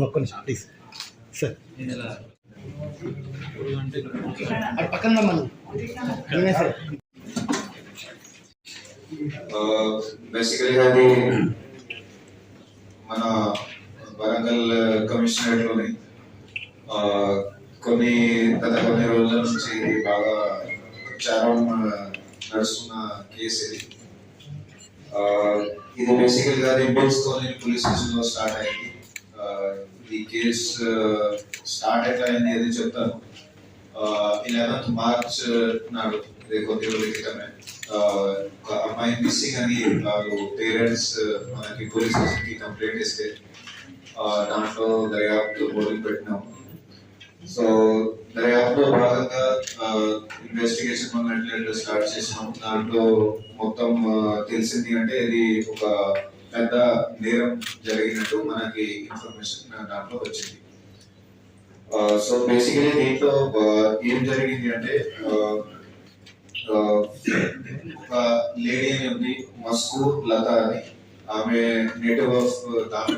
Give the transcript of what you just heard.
ఒక్క నిమిషం please sir పక్కన నేనే సార్ బేసికల్గా అది మన వరంగల్ కమిషనరేట్లోని కొన్ని గత కొన్ని రోజుల నుంచి బాగా చారం నడుస్తున్న కేసు ఇది ఆ, ఇది బేసికల్ గా బిల్స్ కాలనీ పోలీస్ స్టేషన్ లో స్టార్ట్ అయింది ఆ, ఈ కేసు స్టార్ట్ ఎట్లా అయింది అది చెప్తాను ఇలెవెన్త్ మార్చ్ నాడు ఇది కొద్ది రోజుల క్రితమే ఆ, ఒక అమ్మాయి మిస్సింగ్ అని వాళ్ళు పేరెంట్స్ మనకి పోలీస్ స్టేషన్ కి కంప్లైంట్ ఇస్తే ఆ, దాంట్లో దర్యాప్తు మొదలు పెట్టినాం సో దర్యాప్తులో భాగంగా ఇన్వెస్టిగేషన్ మనం ఎట్లా స్టార్ట్ చేసినాం దాంట్లో మొత్తం తెలిసింది అంటే ఇది ఒక పెద్ద నేరం జరిగినట్టు మనకి ఇన్ఫర్మేషన్ దాంట్లో వచ్చింది. సో బేసికలీ దీంట్లో ఏం జరిగింది అంటే ఒక లేడీ అని ఉంది మస్కూర్ లత అని. ఆమె నేటివ్ ఆఫ్